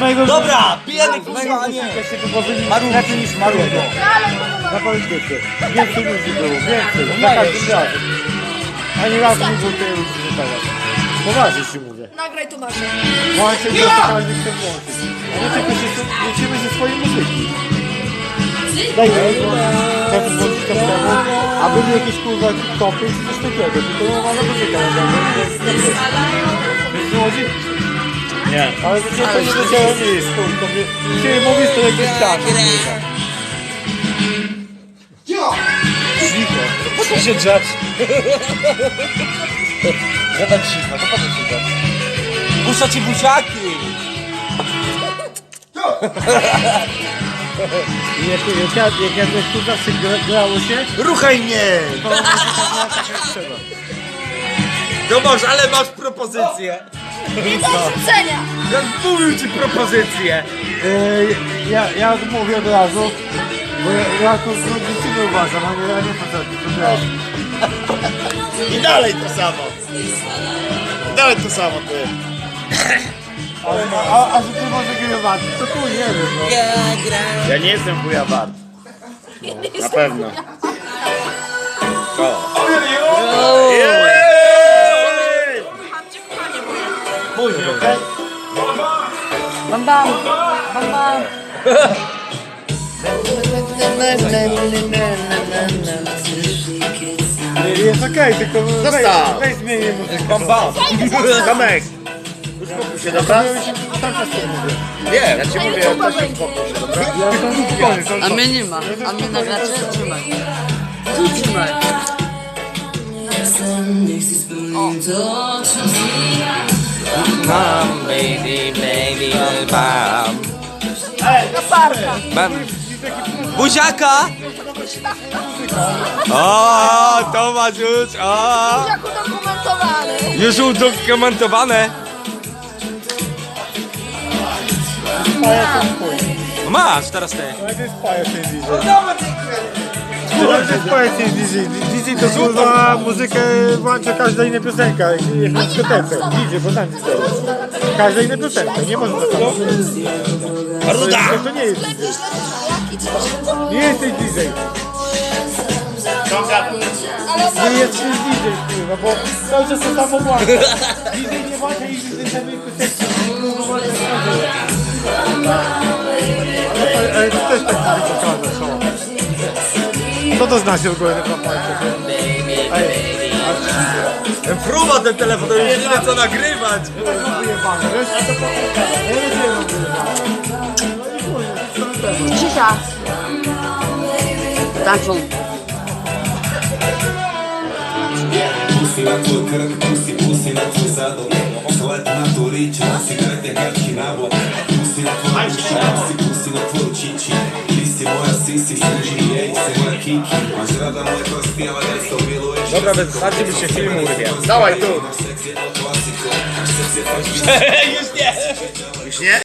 mojego... Dobra, pijemy kurwa, a nie. się lepiej niż Marówko. Zapaliście się. Więcej ludzi było, więcej. Za każdym razem. Ani razu nie było tyle ludzi nie teraz. Poważnie ci mówię. Nagraj to masz. Włączę go, to każdy chce włączyć. A my tylko się lecimy ze swojej muzyki. Dajmy, tak włączyć to temu, a były jakieś kurwa topy czy coś takiego. Tylko normalna muzyka. Co chodzi? Nie. Ale to cię to nie nie jest, kurwa. Ty mówisz to jakieś tak. Cicho. Po co się drzeć? Żada cicho, to po co się drzeć? Puszcza ci buziaki. Jak, jak, ja, jak ja jak tu zawsze gra- grało się, Ruchaj mnie. to tak jak. No masz, ale masz propozycję. Nie do odrzucenia. Ja mówił ci propozycję. Yy, ja, ja mówię od razu, bo ja, ja to z dziewczyny uważam, a nie, ja nie wiesz. I dalej to samo. I dalej to samo ty. A, a, a że ty może grywać, to tu nie wiem, no. Ja nie jestem chuja wart. Na pewno. Jej! Bam. Bam bam. Jest okej, tylko weź, Zostaw. weź zmienię muzykę. Bam bam. Tomek! Uspokój się, dobra? To. Nie, ja ci mówię, też się uspokój się, dobra? A mnie nie ma. A mnie nagracie? Trzymaj. Tu trzymaj. Bam, baby, baby, bam. Bam. Buziaka! O, Tomasz już, o! Jak udokumentowany. Już udokumentowane. Masz, teraz ty. To jest pajac. To jest ten DJ. DJ to kurwa muzykę włącza każda inna piosenka, jak na dyskotece. DJ, bo tam DJ. Każda inna piosenka, nie można tak. Ruda! To, to nie jest DJ. Nie jesteś DJ. Nie jesteś DJ, kurwa, bo cały czas to samo włącza. DJ nie włącza i z samej piosenki. Ale, ale to też tak pokazać, co? to znaczy w ogóle ten telefon, to już co nagrywać! Cisza! Tańczą. Na tua cara, pussy, pussy na tua zada Suelta na tua leite, na cigarra e gato na boca Pussy na tua bucha, pussy, pussy na tua titi Ele se mora assim, se Dobra, wystarczy by się film urwie. Dawaj tu! Seks je Już nie!